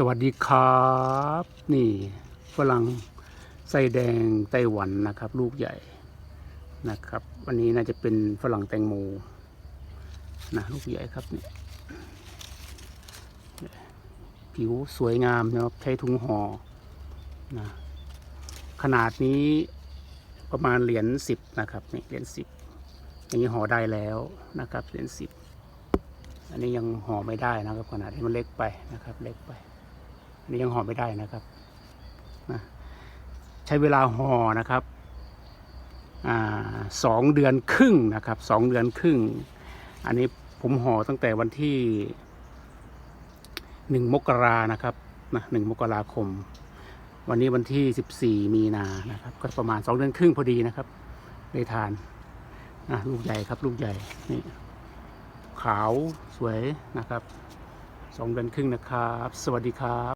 สวัสดีครับ นี่ฝรั่งไส้แดงไต้หวันนะครับ ลูกใหญ่นะครับ วันนี้น่าจะเป็นฝรั่งแตงโมนะลูกใหญ่ครับนี่ผิวสวยงามนะครับใช้ถุงห่อนะขนาดนี้ประมาณเหรียญสิบนะครับนี่เหรียญสิบอย่างนี้ห่อได้แล้วนะครับเหรียญสิบอันนี้ยังห่อไม่ได้นะครับขนาดที่มันเล็กไปนะครับเล็กไป นี้ยังห่อไม่ได้นะครับนะใช้เวลาห่อนะครับอสองเดือนครึ่งนะครับสองเดือนครึ่ง อันนี้ผมห่อตั้งแต่วันที่หนึ่งมกรานะครับนะหนึ่งมกราคม วันนี้วันที่สิบสี่มีนานะครับ ก็ประมาณสองเดือนครึ่งพอดีนะครับได้ทานนะลูกใหญ่ครับลูกใหญ่นี่ขาวสวยนะครับสองเดือนครึ่งนะครับ สวัสดีครับ